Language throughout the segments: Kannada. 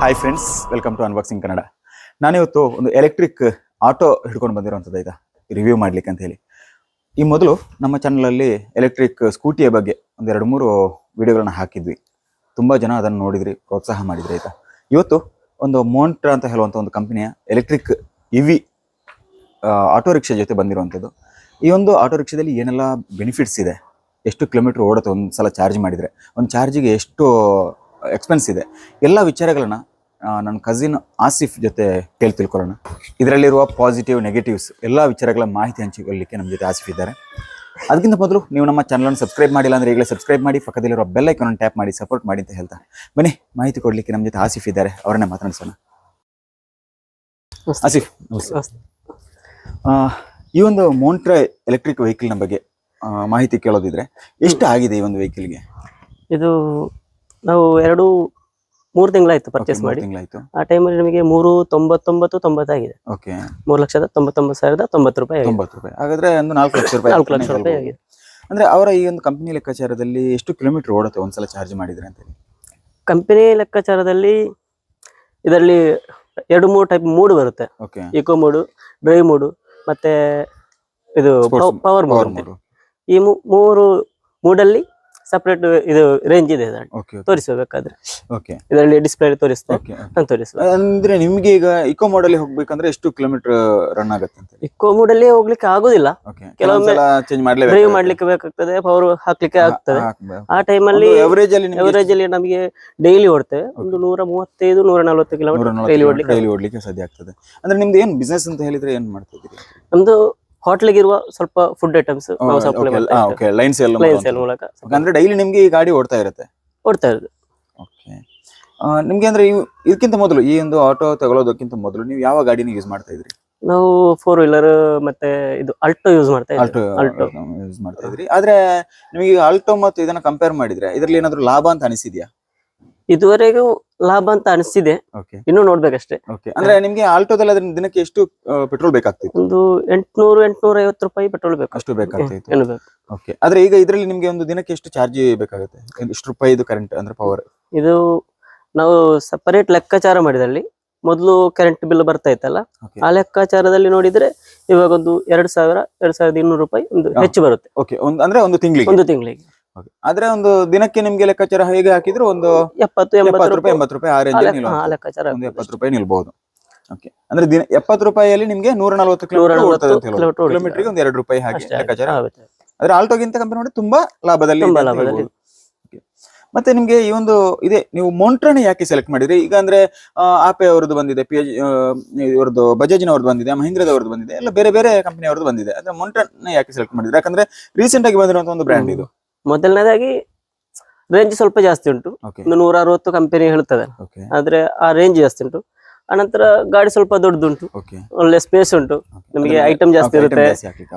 Hi friends welcome to unboxing Kannada ನಾನಿವತ್ತು ಒಂದು ಎಲೆಕ್ಟ್ರಿಕ್ ಆಟೋ ಹಿಡ್ಕೊಂಡು ಬಂದಿರುವಂಥದ್ದು ಇದು ರಿವ್ಯೂ ಮಾಡ್ಲಿಕ್ಕೆ ಅಂತ ಹೇಳಿ. ಈ ಮೊದಲು ನಮ್ಮ ಚಾನಲಲ್ಲಿ ಎಲೆಕ್ಟ್ರಿಕ್ ಸ್ಕೂಟಿಯ ಬಗ್ಗೆ ಒಂದು ಎರಡು ಮೂರು ವಿಡಿಯೋಗಳನ್ನ ಹಾಕಿದ್ವಿ. ತುಂಬ ಜನ ಅದನ್ನು ನೋಡಿದ್ರಿ, ಪ್ರೋತ್ಸಾಹ ಮಾಡಿದ್ರಿ ಆಯಿತಾ ಇವತ್ತು ಒಂದು ಮೋಂಟ್ರಾ ಅಂತ ಹೇಳುವಂಥ ಒಂದು ಕಂಪನಿಯ ಎಲೆಕ್ಟ್ರಿಕ್ ಇವಿ ಆಟೋ ರಿಕ್ಷಾ ಜೊತೆ ಬಂದಿರುವಂಥದ್ದು. ಈ ಒಂದು ಆಟೋ ರಿಕ್ಷಾದಲ್ಲಿ ಏನೆಲ್ಲ ಬೆನಿಫಿಟ್ಸ್ ಇದೆ? ಎಷ್ಟು ಕಿಲೋಮೀಟ್ರ್ ಓಡುತ್ತೆ ಒಂದು ಸಲ ಚಾರ್ಜ್ ಮಾಡಿದರೆ? ಒಂದು ಚಾರ್ಜಿಗೆ ಎಷ್ಟು ಎಕ್ಸ್ಪೆನ್ಸ್ ಇದೆ. ಎಲ್ಲ ವಿಚಾರಗಳನ್ನ ನನ್ನ ಕಸಿನ್ ಆಸಿಫ್ ಜೊತೆ ಕೇಳಿ ತಿಳ್ಕೊಳ್ಳೋಣ ಇದರಲ್ಲಿರುವ ಪಾಸಿಟಿವ್ ನೆಗೆಟಿವ್ಸ್ ಎಲ್ಲ ವಿಚಾರಗಳ ಮಾಹಿತಿ ಹಂಚಿಕೊಳ್ಳಲಿಕ್ಕೆ ನಮ್ಮ ಜೊತೆ ಆಸಿಫ್ ಇದ್ದಾರೆ. ಅದಕ್ಕಿಂತ ಮೊದಲು ನೀವು ನಮ್ಮ ಚಾನಲನ್ನು ಸಬ್ಸ್ಕ್ರೈಬ್ ಮಾಡಿಲ್ಲ ಅಂದರೆ ಈಗಲೇ ಸಬ್ಸ್ಕ್ರೈಬ್ ಮಾಡಿ ಪಕ್ಕದಲ್ಲಿರುವ ಬೆಲ್ ಐಕನ್ ಟ್ಯಾಪ್ ಮಾಡಿ ಸಪೋರ್ಟ್ ಮಾಡಿ ಅಂತ ಹೇಳ್ತಾ. ಬನ್ನಿ ಮಾಹಿತಿ ಕೊಡಲಿಕ್ಕೆ ನಮ್ಮ ಜೊತೆ ಆಸಿಫ್ ಇದ್ದಾರೆ. ಅವರನ್ನೇ ಮಾತನಾಡಿಸೋಣ. ಆಸಿಫ್ ಈ ಒಂದು ಮೋಂಟ್ರಾ ಎಲೆಕ್ಟ್ರಿಕ್ ವೆಹಿಕಲ್ನ ಬಗ್ಗೆ ಮಾಹಿತಿ ಕೇಳೋದಿದ್ರೆ ಎಷ್ಟು ಆಗಿದೆ ಈ ಒಂದು ವೆಹಿಕಲ್ಗೆ ಇದು ನಾವು ಎರಡು ಮೂರು ತಿಂಗಳಾಯ್ತು ಪರ್ಚೇಸ್ ಮಾಡಿ. ತಿಂಗಳಾಯ್ತು. ಆ ಟೈಮಲ್ಲಿ ನಮಗೆ ಮೂರು ತೊಂಬತ್ತೊಂಬತ್ತು ತೊಂಬತ್ತಾಗಿದೆ. ಓಕೆ ಮೂರು ಲಕ್ಷದ ತೊಂಬತ್ತೊಂಬತ್ತು ಸಾವಿರದ ತೊಂಬತ್ತು ರೂಪಾಯಿ ಆಗಿದೆ. ತೊಂಬತ್ತು ರೂಪಾಯಿ. ಹಾಗಾದ್ರೆ ಒಂದು ನಾಲ್ಕು ಲಕ್ಷ ರೂಪಾಯಿ ನಾಲ್ಕು ಲಕ್ಷ ರೂಪಾಯಿ ಆಗಿದೆ. ಅಂದ್ರೆ ಅವರ ಈ ಒಂದು ಕಂಪನಿ ಲೆಕ್ಕಾಚಾರದಲ್ಲಿ ಎಷ್ಟು ಕಿಲೋಮೀಟರ್ ಓಡುತ್ತೆ? ಒಂದ್ಸಲ ಚಾರ್ಜ್ ಮಾಡಿದ್ರೆ ಅಂತ ಹೇಳಿ ಕಂಪನಿ ಲೆಕ್ಕಾಚಾರದಲ್ಲಿ ಇದರಲ್ಲಿ ಎರಡು ಮೂರು ಟೈಪ್ ಮೂಡ್ ಬರುತ್ತೆ. Okay eco mode drive mode ಮತ್ತೆ ಇದು Sports ಪವರ್ ಪವರ್ ಮೂಡ್ ಈ ಮೂ- ಮೂರು ಮೂಡಲ್ಲಿ ಸಪರೇಟ್ ಇದು ರೇಂಜ್ ಇದೆ ತೋರಿಸಬೇಕಾದ್ರೆ. ಇದರಲ್ಲಿ ಡಿಸ್ಪ್ಲೇ ತೋರಿಸ್ತೇನೆ ತೋರಿಸುವ ಅಂದ್ರೆ ನಿಮ್ಗೆ ಈಗ ಇಕೋ ಮೋಡಲ್ಲಿ ಹೋಗ್ಬೇಕಂದ್ರೆ ಎಷ್ಟು ಕಿಲೋಮೀಟರ್ ರನ್ ಆಗುತ್ತೆ ಅಂತ? ಇಕೋ ಮೋಡಲ್ಲಿ ಹೋಗ್ಲಿಕ್ಕೆ ಆಗುದಿಲ್ಲ. ಕೆಲವೊಮ್ಮೆ ಡ್ರೈವ್ ಮಾಡ್ಲಿಕ್ಕೆ ಬೇಕಾಗ್ತದೆ ಪವರ್ ಹಾಕ್ಲಿಕ್ಕೆ ಆಗ್ತದೆ. ಆ ಟೈಮಲ್ಲಿ ಎವರೇಜ್ ಅಲ್ಲಿ ನಿಮ್ಗೆ ಎವರೇಜ್ ಅಲ್ಲಿ ನಮಗೆ ಡೈಲಿ ಓಡ್ತೇವೆ. ಒಂದು ನೂರ ಮೂವತ್ತೈದು ನೂರ ನಲ್ವತ್ತು ಕಿಲೋಮೀಟರ್ ಡೈಲಿ ಓಡ್ಲಿಕ್ಕೆ ಡೈಲಿ ಓಡ್ಲಿಕ್ಕೆ ಸಾಧ್ಯ ಆಗ್ತದೆ. ಅಂದ್ರೆ ನಿಮ್ದು ಏನ್ ಬಿಸ್ನೆಸ್ ಅಂತ ಹೇಳಿದ್ರೆ ಏನ್ ಮಾಡ್ತಿದ್ದೀರಿ ನಮ್ದು ಹೋಟ್ಲಿಗೆ ಇರುವ ಸ್ವಲ್ಪ ಫುಡ್ ಐಟಮ್ಸ್ ನಾವು ಸಪ್ಲೈ. ಓಕೆ ಲೈನ್ ಸೇಲ್ ಮೂಲಕ ಅಂದ್ರೆ ಡೈಲಿ ನಿಮ್ಗೆ ಈ ಗಾಡಿ ಓಡ್ತಾ ಇರುತ್ತೆ? ಓಡ್ತಾ ಇರುತ್ತೆ. ಓಕೆ ನಿಮ್ಗೆ ಅಂದ್ರೆ ಇವ್- ಇದಕ್ಕಿಂತ ಮೊದಲು ಈ ಒಂದು ಆಟೋ ತಗೊಳ್ಳೋದಕ್ಕಿಂತ ಮೊದಲು ನೀವು ಯಾವ ಗಾಡಿನ ಯೂಸ್ ಮಾಡ್ತಾ ಇದ್ರಿ? ನಾವು ಫೋರ್ ವೀಲರ್ ಮತ್ತೆ ಇದು ಅಲ್ಟೋ ಯೂಸ್ ಮಾಡ್ತಾ ಆಲ್ಟೋ ಅಲ್ಟೋ ಯೂಸ್ ಮಾಡ್ತಾ ಇದ್ರಿ. ಆದ್ರೆ ನಿಮಗೆ ಅಲ್ಟೋ ಆಲ್ಟೋ ಮತ್ತು ಇದನ್ನ ಕಂಪೇರ್ ಮಾಡಿದ್ರೆ ಇದರಲ್ಲಿ ಏನಾದ್ರು ಲಾಭ ಅಂತ ಅನಿಸಿದ್ಯಾ? ಇದುವರೆಗೂ ಲಾಭ ಅಂತ ಅನಿಸಿದೆ ಇನ್ನು ನೋಡ್ಬೇಕಷ್ಟೇ. ಅಂದ್ರೆ ನಿಮ್ಗೆ ಆಲ್ಟೋದಲ್ಲಿ ಅದ್ರ ದಿನಕ್ಕೆ ಎಷ್ಟು ಪೆಟ್ರೋಲ್ ಬೇಕಾಗ್ತಿತ್ತು? ಒಂದು ಎಂಟ್ನೂರು ಎಂಟ್ನೂರ ಐವತ್ತು ರೂಪಾಯಿ ಪೆಟ್ರೋಲ್ ಬೇಕು. ಅಷ್ಟು ಬೇಕಾಗ್ತಿತ್ತು. ಓಕೆ ಆದ್ರೆ ಈಗ ಇದರಲ್ಲಿ ನಿಮ್ಗೆ ಒಂದು ದಿನಕ್ಕೆ ಎಷ್ಟು ಚಾರ್ಜ್ ಬೇಕಾಗುತ್ತೆ? ಎಷ್ಟು ರೂಪಾಯಿ ಇದು ಕರೆಂಟ್ ಅಂದ್ರೆ ಪವರ್ ಇದು ನಾವು ಸಪರೇಟ್ ಲೆಕ್ಕಾಚಾರ ಮಾಡಿದಲ್ಲಿ ಮೊದಲು ಕರೆಂಟ್ ಬಿಲ್ ಬರ್ತಾ ಇತ್ತಲ್ಲ ಆ ಲೆಕ್ಕಾಚಾರದಲ್ಲಿ ನೋಡಿದ್ರೆ ಇವಾಗ ಒಂದು ಎರಡ್ ಸಾವಿರ ಎರಡ್ ಸಾವಿರದ ಇನ್ನೂರು ರೂಪಾಯಿ ಒಂದು ಹೆಚ್ಚು ಬರುತ್ತೆ. ಓಕೆ ಒಂದು ಅಂದ್ರೆ ಒಂದು ತಿಂಗಳಿಗೆ? ಒಂದು ತಿಂಗಳಿಗೆ. ಆದ್ರೆ ಒಂದು ದಿನಕ್ಕೆ ನಿಮ್ಗೆ ಲೆಕ್ಕಾಚಾರ ಹೇಗೆ ಹಾಕಿದ್ರು ಒಂದು ಎಪ್ಪತ್ತು ಎಂಬತ್ತು ರೂಪಾಯಿ ಎಂಬತ್ತು ರೂಪಾಯಿ ಆ ಆ ರೇಂಜ್ ಲೆಕ್ಕಾಚಾರ ಒಂದು ಎಪ್ಪತ್ತು ರೂಪಾಯಿ ನಿಲ್ಬಹುದು ಓಕೆ ಅಂದ್ರೆ ದಿನ ಎಪ್ಪತ್ತು ರೂಪಾಯಿಯಲ್ಲಿ ನಿಮ್ಗೆ ನೂರ ನಲವತ್ತು ಕಿಲೋಮೀಟರ್. ಕಿಲೋಮೀಟರ್. ಕಿಲೋಮೀಟರ್ಗೆ ಒಂದು ಎರಡು ರೂಪಾಯಿ ಹಾಗೆ ಅಷ್ಟೇ ಲೆಕ್ಕಾಚಾರ ಆದ್ರೆ ಆಲ್ಟೋಗಿಂತ ಕಂಪೇರ್ ಮಾಡಿ ತುಂಬಾ ಲಾಭದಲ್ಲಿ ತುಂಬಾ ಲಾಭದಲ್ಲಿ. ಮತ್ತೆ ನಿಮ್ಗೆ ಈ ಒಂದು ಇದೆ ನೀವು ಮೊಂಟ್ರನ್ ಯಾಕೆ ಸೆಲೆಕ್ಟ್ ಮಾಡಿದ್ರಿ? ಈಗ ಅಂದ್ರೆ ಆಪೆ ಅವ್ರದ್ದು ಬಂದಿದೆ ಪಿ ಎಚ್ ಇವ್ರದ್ದು ಬಜಾಜ್ನವ್ರದ್ದು ಬಂದಿದೆ ಮಹೀಂದ್ರದವ್ರದ್ದು ಬಂದಿದೆ ಎಲ್ಲ ಬೇರೆ ಬೇರೆ ಕಂಪನಿ ಅವ್ರದ್ದು ಬಂದಿದೆ. ಅಂದ್ರೆ ಮೊಂಟ್ರನ್ ಯಾಕೆ ಸೆಲೆಕ್ಟ್ ಮಾಡಿದ್ರಿ? ಯಾಕಂದ್ರೆ ರೀಸೆಂಟ್ ಆಗಿ ಬಂದಿರುವಂತ ಒಂದು ಬ್ರ್ಯಾಂಡ್ ಇದು. ಮೊದಲನೇದಾಗಿ ರೇಂಜ್ ಸ್ವಲ್ಪ ಜಾಸ್ತಿ ಉಂಟು. ಒಂದು ನೂರ ಅರವತ್ತು ಕಂಪನಿ ಹೇಳ್ತದೆ. ಆದ್ರೆ ಆ ರೇಂಜ್ ಜಾಸ್ತಿ ಉಂಟು. ಆನಂತರ ಗಾಡಿ ಸ್ವಲ್ಪ ದೊಡ್ಡದುಂಟು ಒಳ್ಳೆ ಸ್ಪೇಸ್ ಉಂಟು. ನಮಗೆ ಐಟಮ್ ಜಾಸ್ತಿ ಇರುತ್ತೆ.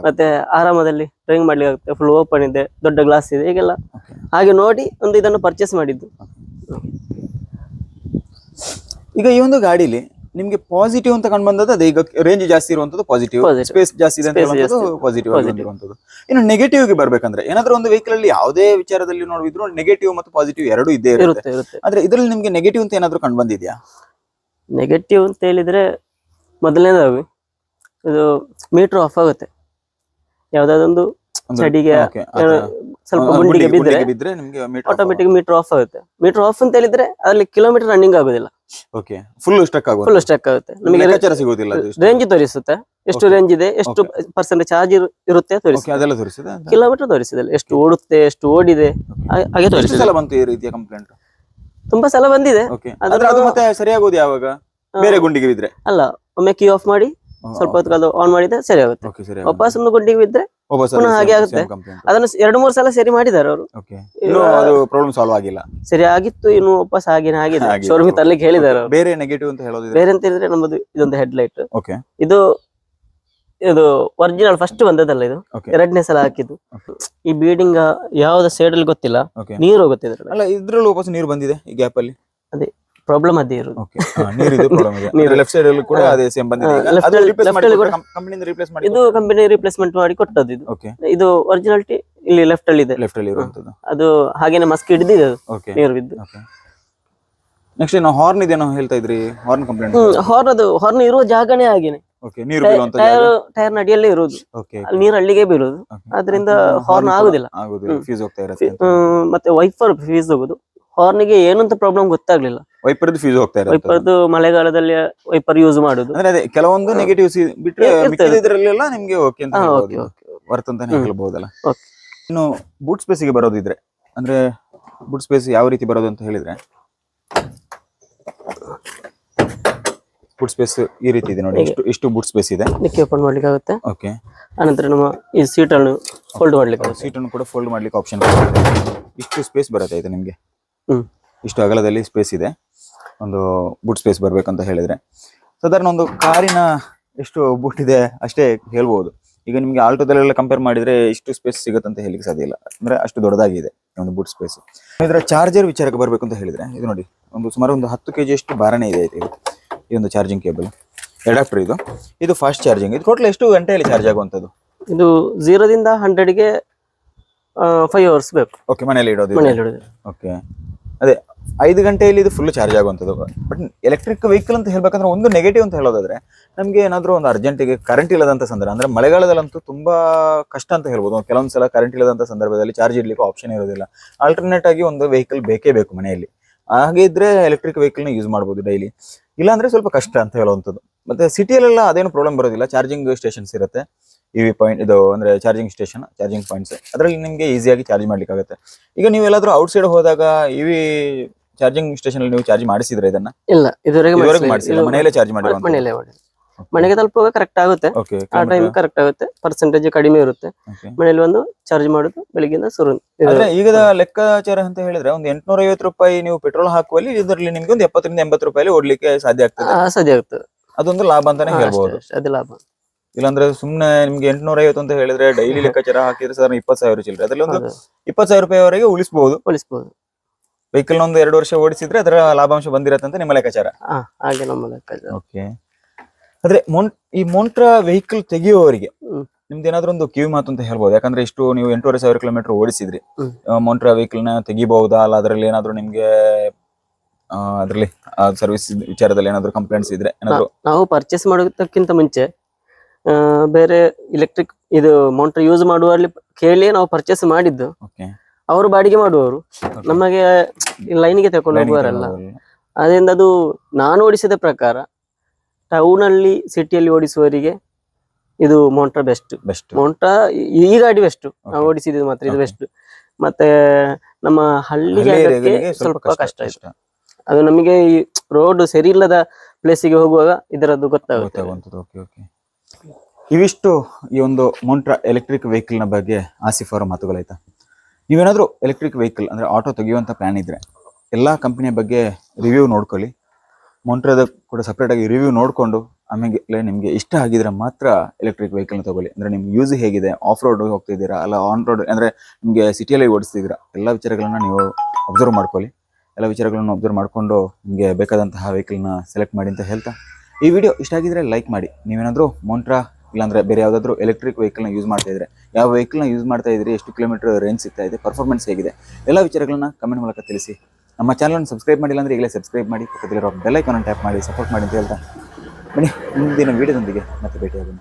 ಮತ್ತೆ ಆರಾಮದಲ್ಲಿ ಡ್ರೈವಿಂಗ್ ಮಾಡ್ಲಿಕ್ಕೆ ಆಗುತ್ತೆ ಫುಲ್ ಓಪನ್ ಇದೆ ದೊಡ್ಡ ಗ್ಲಾಸ್ ಇದೆ ಹೀಗೆಲ್ಲ. ಹಾಗೆ ನೋಡಿ ಒಂದು ಇದನ್ನು ಪರ್ಚೇಸ್ ಮಾಡಿದ್ದು. ಈಗ ಈ ಒಂದು ಗಾಡಿಲಿ ನಿಮ್ಗೆ ಪಾಸಿಟಿವ್ ಅಂತ ಕಂಡು ಬಂದದ್ದು ಅದೇ. ಈಗ ರೇಂಜ್ ಜಾಸ್ತಿ ಇರುವಂತದ್ದು ಪಾಸಿಟಿವ್ ಸ್ಪೇಸ್ ಜಾಸ್ತಿ ಇದೆ ಅಂತ ಹೇಳುವಂಥದ್ದು ಪಾಸಿಟಿವ್ ಇನ್ನು ನೆಗೆಟಿವ್ಗೆ ಬರ್ಬೇಕಂದ್ರೆ ಏನಾದ್ರೂ ಒಂದು ವೆಹಿಕಲ್ ಅಲ್ಲಿ ಯಾವುದೇ ವಿಚಾರದಲ್ಲಿ ನೋಡಿದ್ರು ನೆಗೆಟಿವ್ ಮತ್ತು ಪಾಸಿಟಿವ್ ಎರಡು ಇದ್ದೇ ಇರುತ್ತೆ. ಆದ್ರೆ ಇದರಲ್ಲಿ ನಿಮ್ಗೆ ನೆಗೆಟಿವ್ ಅಂತ ಏನಾದ್ರೂ ಕಂಡು ಬಂದಿದ್ಯಾ? ನೆಗೆಟಿವ್ ಅಂತ ಹೇಳಿದ್ರೆ ಮೊದಲನೇದಾಗಿ ಇದು ಮೀಟರ್ ಆಫ್ ಆಗುತ್ತೆ. ಯಾವ್ದಾದೊಂದು ಚಡಿಗೆ. ಸ್ವಲ್ಪ ಗುಂಡಿಗೆ ಬಿದ್ದರೆ ಆಟೋಮೆಟಿಕ್ ಮೀಟರ್ ಆಫ್ ಆಗುತ್ತೆ. ಮೀಟರ್ ಆಫ್ ಅಂತ ಹೇಳಿದ್ರೆ ಅಲ್ಲಿ ಕಿಲೋಮೀಟರ್ ರನ್ನಿಂಗ್ ಆಗೋದಿಲ್ಲ. ಓಕೆ ಫುಲ್ ಸ್ಟಕ್ ಆಗುತ್ತೆ ಫುಲ್ ಸ್ಟಕ್ ಆಗುತ್ತೆ. ನಮಗೆ ಲೆಕ್ಕಾಚಾರ ಸಿಗೋದಿಲ್ಲ ರೇಂಜ್ ತೋರಿಸುತ್ತೆ. ಎಷ್ಟು ರೇಂಜ್ ಇದೆ ಎಷ್ಟು ಪರ್ಸೆಂಟ್ ಚಾರ್ಜ್ ಇರುತ್ತೆ ತೋರಿಸುತ್ತೆ. ಅದೆಲ್ಲ ತೋರಿಸಿದೆ ಕಿಲೋಮೀಟರ್ ತೋರಿಸಿದೆ ಎಷ್ಟು ಓಡುತ್ತೆ ಎಷ್ಟು ಓಡಿದೆ ಹಾಗೆ- ತೋರಿಸಿದೆ ಸಲ ಬಂತು ಈ ರೀತಿಯ ಕಂಪ್ಲೇಂಟ್ ತುಂಬಾ ಸಲ ಬಂದಿದೆ. ಆದ್ರೆ ಅದು ಮತ್ತೆ ಸರಿಯಾಗೋದು ಯಾವಾಗ? ಬೇರೆ ಗುಂಡಿಗೆ ಬಿದ್ರೆ? ಅಲ್ಲ ಒಮ್ಮೆ ಕೀ ಆಫ್ ಮಾಡಿ ಸ್ವಲ್ಪ ಹೊತ್ತು ಅದು ಆನ್ ಮಾಡಿದ್ರೆ ಸರಿ ಆಗುತ್ತೆ ವಾಪಸ್ ಒಂದು ಗುಂಡಿಗೆ ಬಿದ್ರೆ ಪುನಃ ಹಾಗೆ ಆಗುತ್ತೆ. ಅದನ್ನು ಎರಡು ಮೂರು ಸಲ ಸರಿ ಮಾಡಿದ್ದಾರೆ ಅವರು. ಅದು ಪ್ರಾಬ್ಲಮ್ ಸಾಲ್ವ್ ಆಗಿಲ್ಲ. ಸರಿ ಆಗಿತ್ತು ಇನ್ನು ವಾಪಸ್ ಹಾಗೇನೆ ಆಗಿದೆ. ಶೋರೂಮ್ ತರ್ಲಿಕ್ಕೆ ಹೇಳಿದ್ದಾರೆ ಬೇರೆ ನೆಗೆಟಿವ್ ಅಂತ ಹೇಳೋದು ಬೇರೆ ಅಂತ ಹೇಳಿದ್ರೆ ನಮ್ಮದು ಇದೊಂದು ಹೆಡ್ ಲೈಟ್ ಇದು ಇದು ಒರಿಜಿನಲ್ ಫಸ್ಟ್ ಬಂದದಲ್ಲ ಇದು? ಎರಡನೇ ಸಲ ಹಾಕಿದ್ದು. ಈ ಬೀಡಿಂಗ್ ಯಾವ್ದು ಸೈಡ್ ಅಲ್ಲಿ ಗೊತ್ತಿಲ್ಲ. ನೀರು ಹೋಗುತ್ತೆ ಇದ್ರಲ್ಲಿ ಅಲ್ಲ ಇದ್ರಲ್ಲೂ ವಾಪಸ್ ನೀರು ಬಂದಿದೆ ಈ ಗ್ಯಾಪ್ ಅಲ್ಲಿ? ಪ್ರಾಬ್ಲಮ್ ಅದೇ ಇರೋದು. ಇದು. ಲೆಫ್ಟ್ ಸೈಡ್ ಅಲ್ಲಿ ಕೂಡ. ಅದೇ ಸೇಮ್ ಬಂದಿದೆ. ರಿಪ್ಲೇಸ್ ಮಾಡಿ ಕಂಪನಿ ರಿಪ್ಲೇಸ್ಮೆಂಟ್ ಮಾಡಿ ಕೊಟ್ಟದ್ದು ಇದು. ಇದು ಒರಿಜಿನಾಲಿಟಿ ಇಲ್ಲಿ ಲೆಫ್ಟ್ ಅಲ್ಲಿ ಇದೆ. ಲೆಫ್ಟ್ ಅಲ್ಲಿ ಇರುವಂತದ್ದು ಅದು ಹಾಗೇನೆ ಮಸ್ಕ್ ಹಿಡಿದಿದೆ ನೀರು ಬಿದ್ದು. ನೆಕ್ಸ್ಟ್ ಏನೋ ಹಾರ್ನ್ ಇದೇನೋ ಹೇಳ್ತಾ ಇದ್ರಿ? ಹಾರ್ನ್ ಕಂಪ್ಲೇಂಟ್ ಹಾರ್ನ್ ಅದು ಹಾರ್ನ್ ಇರುವ ಜಾಗನೇ ಹಾಗೇನೆ. ಓಕೆ ನೀರು ಟೈರ್ ಟೈರ್ ನಡಿಯಲ್ಲೇ ಇರೋದು ನೀರು ಹಳ್ಳಿಗೆ ಬೀಳೋದು ಅದರಿಂದ ಹಾರ್ನ್ ಆಗುದಿಲ್ಲ. ಆಗುದಿಲ್ಲ ಹ್ಮ್. ಫ್ಯೂಸ್ ಹೋಗ್ತಾ ಇರುತ್ತೆ ಮತ್ತೆ ವೈಫರ್ ಫೀಸ್ ಹೋಗುದು. ಹಾರ್ನಿಗೆ ಏನಂತ ಪ್ರಾಬ್ಲಮ್ ಗೊತ್ತಾಗ್ಲಿಲ್ಲ. ವೈಪರ್ದು ಫ್ಯೂಸ್ ಹೋಗ್ತಾ ಇದೆ ವೈಪರ್ದು ಮಳೆಗಾಲದಲ್ಲಿ ವೈಪರ್ ಯೂಸ್ ಮಾಡುದು. ಅಂದ್ರೆ ಅದೇ ಕೆಲವೊಂದು ನೆಗೆಟಿವ್ಸ್ ಬಿಟ್ರೆ ಇರ್ತದೆ. ನಿಮ್ಗೆ ಓಕೆ ಅಂತ ಹಾ, ಹೇಳ್ಬೋದು okay, okay. ವರ್ತ್ ಅಂತಾನೆ ಹ್ಮ್. ಹೇಳ್ಬಹುದಲ್ಲ Okay. ಇನ್ನು ಬೂಟ್ ಸ್ಪೇಸಿಗೆ ಬರೋದಿದ್ರೆ ಅಂದ್ರೆ ಬೂಟ್ ಸ್ಪೇಸ್ ಯಾವ ರೀತಿ ಬರೋದು ಅಂತ ಹೇಳಿದ್ರೆ ಬೂಟ್ ಸ್ಪೇಸ್ ಈ ರೀತಿ ಇದೆ ನೋಡಿ ಇಷ್ಟು ಇಷ್ಟು ಬೂಟ್ ಸ್ಪೇಸ್ ಇದೆ. ಡಿಕ್ಕಿ ಓಪನ್ ಮಾಡ್ಲಿಕ್ಕೆ ಆಗುತ್ತೆ ಓಕೆ ಆನಂತರ ನಮ್ಮ ಈ ಸೀಟ್ ಅನ್ನು ಹೋಲ್ಡ್ ಮಾಡ್ಲಿಕ್ಕೆ ಆಗುತ್ತೆ ಸೀಟ್ ಅನ್ನು ಕೂಡ ಫೋಲ್ಡ್ ಮಾಡ್ಲಿಕ್ಕೆ ಆಪ್ಷನ್ ಇಷ್ಟು ಸ್ಪೇಸ್ ಬರುತ್ತೆ ಇದು ನಿಮ್ಗೆ. ಇಷ್ಟು ಅಗಲದಲ್ಲಿ ಸ್ಪೇಸ್ ಇದೆ. ಒಂದು ಬೂಟ್ ಸ್ಪೇಸ್ ಬರ್ಬೇಕಂತ ಹೇಳಿದ್ರೆ. ಸಾಧಾರಣ ಒಂದು ಕಾರಿನ ಎಷ್ಟು ಬೂಟ್ ಇದೆ ಅಷ್ಟೇ ಹೇಳ್ಬೋದು. ಈಗ ನಿಮಗೆ ಆಲ್ಟೋದಲ್ಲೆಲ್ಲ ಕಂಪೇರ್ ಮಾಡಿದ್ರೆ ಇಷ್ಟು ಸ್ಪೇಸ್ ಸಿಗುತ್ತಂತ ಹೇಳಿಕ್ಕೆ ಸಾಧ್ಯ ಇಲ್ಲ. ಅಂದ್ರೆ ಅಷ್ಟು ದೊಡ್ಡದಾಗಿದೆ ಒಂದು ಬೂಟ್ ಸ್ಪೇಸ್ ಇದರ ಚಾರ್ಜರ್ ವಿಚಾರಕ್ಕೆ ಬರಬೇಕು ಅಂತ ಹೇಳಿದ್ರೆ ಇದು ನೋಡಿ ಒಂದು ಸುಮಾರು ಒಂದು ಹತ್ತು ಕೆಜಿ ಜಿಯಷ್ಟು ಭಾರನೇ ಇದೆ ಇದು. ಈ ಒಂದು ಚಾರ್ಜಿಂಗ್ ಕೇಬಲ್ ಅಡಾಪ್ಟರ್ ಇದು. ಇದು ಫಾಸ್ಟ್ ಚಾರ್ಜಿಂಗ್ ಇದು ಟೋಟಲ್ ಎಷ್ಟು ಗಂಟೆಯಲ್ಲಿ ಚಾರ್ಜ್ ಆಗುವಂಥದ್ದು? ಇದು ಜೀರೋದಿಂದ ಹಂಡ್ರೆಡ್ಗೆ ಫೈವ್ ಅವರ್ಸ್ ಬೇಕು. ಓಕೆ ಮನೆಯಲ್ಲಿ ಇಡೋದು? ಮನೆಯಲ್ಲಿ ಇಡುದು. ಓಕೆ ಅದೇ ಐದು ಗಂಟೆಯಲ್ಲಿ ಇದು ಫುಲ್ ಚಾರ್ಜ್ ಆಗುವಂಥದ್ದು. ಬಟ್ ಎಲೆಕ್ಟ್ರಿಕ್ ವೆಹಿಕಲ್ ಅಂತ ಹೇಳ್ಬೇಕಂದ್ರೆ ಒಂದು ನೆಗೆಟಿವ್ ಅಂತ ಹೇಳೋದಾದ್ರೆ ನಮಗೆ ಏನಾದರೂ ಒಂದು ಅರ್ಜೆಂಟಿಗೆ ಕರೆಂಟ್ ಇಲ್ಲದಂಥ ಸಂದರ್ಭ, ಅಂದರೆ ಮಳೆಗಾಲದಲ್ಲಂತೂ ತುಂಬ ಕಷ್ಟ ಅಂತ ಹೇಳ್ಬೋದು. ಕೆಲವೊಂದು ಸಲ ಕರೆಂಟ್ ಇಲ್ಲದಂಥ ಸಂದರ್ಭದಲ್ಲಿ ಚಾರ್ಜ್ ಇಡ್ಲಿಕ್ಕೆ ಆಪ್ಷನ್ ಇರೋದಿಲ್ಲ. ಆಲ್ಟರ್ನೇಟ್ ಆಗಿ ಒಂದು ವೆಹಿಕಲ್ ಬೇಕೇ ಬೇಕು ಮನೆಯಲ್ಲಿ. ಹಾಗೆ ಇದ್ರೆ ಎಲೆಕ್ಟ್ರಿಕ್ ವೆಹಿಕಲ್ನ ಯೂಸ್ ಮಾಡ್ಬೋದು ಡೈಲಿ ಇಲ್ಲಾಂದರೆ ಸ್ವಲ್ಪ ಕಷ್ಟ ಅಂತ ಹೇಳುವಂಥದ್ದು. ಮತ್ತೆ ಸಿಟಿಯಲ್ಲೆಲ್ಲ ಅದೇನು ಪ್ರಾಬ್ಲಮ್ ಬರೋದಿಲ್ಲ. ಚಾರ್ಜಿಂಗ್ ಸ್ಟೇಷನ್ಸ್ ಇರುತ್ತೆ. ಇ ವಿ ಪಾಯಿಂಟ್ ಇದು ಅಂದ್ರೆ ಚಾರ್ಜಿಂಗ್ ಸ್ಟೇಷನ್ ಚಾರ್ಜಿಂಗ್ ಪಾಯಿಂಟ್ಸ್ ಅದರಲ್ಲಿ ನಿಮಗೆ ಈಸಿಯಾಗಿ ಚಾರ್ಜ್ ಮಾಡಲಿಕ್ಕಾಗುತ್ತೆ. ಈಗ ನೀವು ಎಲ್ಲಾದ್ರೂ ಔಟ್ಸೈಡ್ ಹೋದಾಗ ಇ ವಿ ಚಾರ್ಜಿಂಗ್ ಸ್ಟೇಷನ್ ಅಲ್ಲಿ ನೀವು ಚಾರ್ಜ್ ಮಾಡಿಸಿದ್ರೆ ಇದನ್ನ? ಇಲ್ಲ ಇದುವರೆಗೆ ಮಾಡಿಸಿಲ್ಲ. ಮನೆಯಲ್ಲೇ ಚಾರ್ಜ್ ಮಾಡಿ ಮನೆಯಲ್ಲೇ ಮಾಡಿ ಮನೆಗೆ ತಲುಪುವಾಗ ಕರೆಕ್ಟ್ ಆಗುತ್ತೆ. ಆ ಟೈಮ್ ಕರೆಕ್ಟ್ ಆಗುತ್ತೆ. ಪರ್ಸೆಂಟೇಜ್ ಕಡಿಮೆ ಇರುತ್ತೆ. ಮನೇಲಿ ಒಂದು ಚಾರ್ಜ್ ಮಾಡುದು ಬೆಳಿಗ್ಗೆಯಿಂದ ಶುರು. ಈಗ ಆದ್ರೆ ಈಗದ ಲೆಕ್ಕಾಚಾರ ಅಂತ ಹೇಳಿದ್ರೆ ಒಂದು ಎಂಟ್ನೂರ ಐವತ್ತು ರೂಪಾಯಿ ನೀವು ಪೆಟ್ರೋಲ್ ಹಾಕುವಲ್ಲಿ ಇದರಲ್ಲಿ ನಿಮ್ಗೆ ಒಂದು ಎಪ್ಪತ್ತರಿಂದ ಎಂಬತ್ತು ರೂಪಾಯಿ ಓಡ್ಲಿಕ್ಕೆ ಸಾಧ್ಯ ಆಗ್ತದೆ. ಸಾಧ್ಯ ಆಗ್ತದೆ. ಅದೊಂದು ಲಾಭ ಅಂತಾನೆ ಹೇಳ್ಬೋದು. ಹೇಳ್ಬಹುದು ಅದು ಲಾಭ. ಇಲ್ಲಾಂದ್ರೆ ಸುಮ್ನೆ ನಿಮ್ಗೆ ಎಂಟುನೂರ ಐವತ್ತು ಅಂತ ಹೇಳಿದ್ರೆ ಡೈಲಿ ಲೆಕ್ಕಾಚಾರ ಹಾಕಿದ್ರೆ ಸರ್ ಇಪ್ಪತ್ ಸಾವಿರ ಚಿಲ್ಲರೆ. ಅದರಲ್ಲಿ ಒಂದು ಇಪ್ಪತ್ ಇಪ್ಪತ್ತು ಸಾವಿರ ರೂಪಾಯಿವರೆಗೆ ಉಳಿಸಬಹುದು ಉಳಿಸಬಹುದು ವೆಹಿಕಲ್ ಒಂದು ಎರಡು ವರ್ಷ ಓಡಿಸಿದ್ರೆ ಅದರ ಲಾಭಾಂಶ ಬಂದಿರತ್ತೆ ಅಂತ ನಿಮ್ಮ ಲೆಕ್ಕಾಚಾರ. ಹಾ ಹಾಗೆ ನಮ್ಮ ಲೆಕ್ಕಾಚಾರ. ಓಕೆ ಆದ್ರೆ ಮೊನ್ ಈ ಮೋಂಟ್ರ ವೆಹಿಕಲ್ ತೆಗೆಯುವವರಿಗೆ ಹ್ಮ್. ನಿಮ್ದು ಏನಾದ್ರು ಒಂದು ಕಿವಿ ಮಾತು ಅಂತ ಹೇಳ್ಬೋದು. ಯಾಕಂದ್ರೆ ಇಷ್ಟು ನೀವು ಎಂಟೂವರೆ ಸಾವಿರ ಕಿಲೋಮೀಟರ್ ಓಡಿಸಿದ್ರಿ. ಹ್ಮ್. ಮೋಂಟ್ರ ವೆಹಿಕಲ್ನ ತೆಗಿಬಹುದಾ? ಅಲ್ಲ ಅದರಲ್ಲಿ ಏನಾದ್ರು ನಿಮ್ಗೆ ಅದರಲ್ಲಿ ಸರ್ವಿಸ್ ವಿಚಾರದಲ್ಲಿ ಏನಾದ್ರು ಕಂಪ್ಲೇಂಟ್ಸ್ ಇದ್ರೆ ಏನಾದ್ರು? ನಾವು ಪರ್ಚೇಸ್ ಮಾಡೋದಕ್ಕಿಂತ ಮುಂಚೆ ಬೇರೆ ಇಲೆಕ್ಟ್ರಿಕ್ ಇದು ಮೋಟರ್ ಯೂಸ್ ಮಾಡುವಲ್ಲಿ ಕೇಳಿ ನಾವು ಪರ್ಚೇಸ್ ಮಾಡಿದ್ದು. ಅವರು ಬಾಡಿಗೆ ಮಾಡುವವರು. ನಮಗೆ ಲೈನ್ಗೆ ತಕೊಂಡು ಹೋಗುವಾರಲ್ಲ ಅದರಿಂದ ಅದು ನಾನು ಓಡಿಸಿದ ಪ್ರಕಾರ ಟೌನ್ ಅಲ್ಲಿ ಸಿಟಿಯಲ್ಲಿ ಓಡಿಸುವವರಿಗೆ ಇದು ಮೋಂಟ್ರಾ ಬೆಸ್ಟ್ ಬೆಸ್ಟ್ ಮೋಂಟ್ರಾ ಈ ಗಾಡಿ ಬೆಸ್ಟ್ ನಾವು ಓಡಿಸಿದ್ದು ಮಾತ್ರ ಇದು. ಬೆಸ್ಟ್ ಮತ್ತೆ ನಮ್ಮ ಹಳ್ಳಿ ಜಾಗಕ್ಕೆ ಸ್ವಲ್ಪ ಕಷ್ಟ ಇಷ್ಟ. ಅದು ನಮಗೆ ಈ ರೋಡ್ ಸರಿ ಇಲ್ಲದ ಪ್ಲೇಸಿಗೆ ಹೋಗುವಾಗ ಇದರದ್ದು ಗೊತ್ತಾಗುತ್ತೆ. ಇವಿಷ್ಟು ಈ ಒಂದು ಮೋಂಟ್ರಾ ಎಲೆಕ್ಟ್ರಿಕ್ ವೆಹಿಕಲ್ನ ಬಗ್ಗೆ ಆಸಿಫ್ ಅವರ ಮಾತುಗಳಾಯ್ತಾ? ನೀವೇನಾದ್ರೂ ಎಲೆಕ್ಟ್ರಿಕ್ ವೆಹಿಕಲ್ ಅಂದ್ರೆ ಆಟೋ ತೆಗೆಯುವಂಥ ಪ್ಲಾನ್ ಇದ್ರೆ ಎಲ್ಲಾ ಕಂಪ್ನಿಯ ಬಗ್ಗೆ ರಿವ್ಯೂ ನೋಡ್ಕೊಳ್ಳಿ. ಮೊಂಟ್ರಾದ ಕೂಡ ಸಪ್ರೇಟಾಗಿ ರಿವ್ಯೂ ನೋಡ್ಕೊಂಡು ಆಮೇಲೆ ನಿಮಗೆ ಇಷ್ಟ ಆಗಿದ್ರೆ ಮಾತ್ರ ಎಲೆಕ್ಟ್ರಿಕ್ ವೆಹಿಕಲ್ನ ತಗೊಳ್ಳಿ. ಅಂದ್ರೆ ನಿಮ್ಗೆ ಯೂಸ್ ಹೇಗಿದೆ ಆಫ್ ರೋಡ್ ಹೋಗ್ತಿದ್ದೀರಾ, ಅಲ್ಲ ಆನ್ ರೋಡ್ ಅಂದ್ರೆ ನಿಮಗೆ ಸಿಟಿಯಲ್ಲಿ ಓಡಿಸ್ತಿದ್ದೀರಾ, ಎಲ್ಲ ವಿಚಾರಗಳನ್ನ ನೀವು ಅಬ್ಸರ್ವ್ ಮಾಡ್ಕೊಳ್ಳಿ. ಎಲ್ಲ ವಿಚಾರಗಳನ್ನು ಅಬ್ಸರ್ವ್ ಮಾಡಿಕೊಂಡು ನಿಮಗೆ ಬೇಕಾದಂತಹ ವೆಹಿಕಲ್ನ ಸೆಲೆಕ್ಟ್ ಮಾಡಿ ಅಂತ ಹೇಳ್ತಾ. ಈ ವಿಡಿಯೋ ಇಷ್ಟ ಆಗಿದ್ರೆ ಲೈಕ್ ಮಾಡಿ. ನೀವೇನಾದರೂ ಮೊಂಟ್ರಾ ಇಲ್ಲಾಂದ್ರೆ ಬೇರೆ ಯಾವುದಾದ್ರೂ ಎಲೆಕ್ಟ್ರಿಕ್ ವೆಹಿಕಲ್ನ ಯೂಸ್ ಮಾಡ್ತಾ ಇದ್ರೆ, ಯಾವ ವೆಹಿಕಲ್ನ ಯೂಸ್ ಮಾಡ್ತಾ ಇದ್ರಿ, ಎಷ್ಟು ಕಿಲೋಮೀಟರ್ ರೇಂಜ್ ಸಿಗ್ತಾ ಇದೆ ಪರ್ಫಾರ್ಮೆನ್ಸ್ ಹೇಗಿದೆ, ಎಲ್ಲ ವಿಚಾರಗಳನ್ನ ಕಮೆಂಟ್ ಮೂಲಕ ತಿಳಿಸಿ. ನಮ್ಮ ಚಾನಲನ್ನು ಸಬ್ಸ್ಕ್ರೈಬ್ ಮಾಡಿಲ್ಲ ಅಂದರೆ ಈಗಲೇ ಸಬ್ಸ್ಕ್ರೈಬ್ ಮಾಡಿ, ಪಕ್ಕದಲ್ಲಿರೋ ಬೆಲ್ ಐಕಾನ್ ಟ್ಯಾಪ್ ಮಾಡಿ ಸಪೋರ್ಟ್ ಮಾಡಿ ಅಂತ ಹೇಳ್ತಾ, ಬನ್ನಿ ಮುಂದಿನ ವೀಡಿಯೋದೊಂದಿಗೆ ಮತ್ತೆ ಭೇಟಿಯಾಗೋಣ.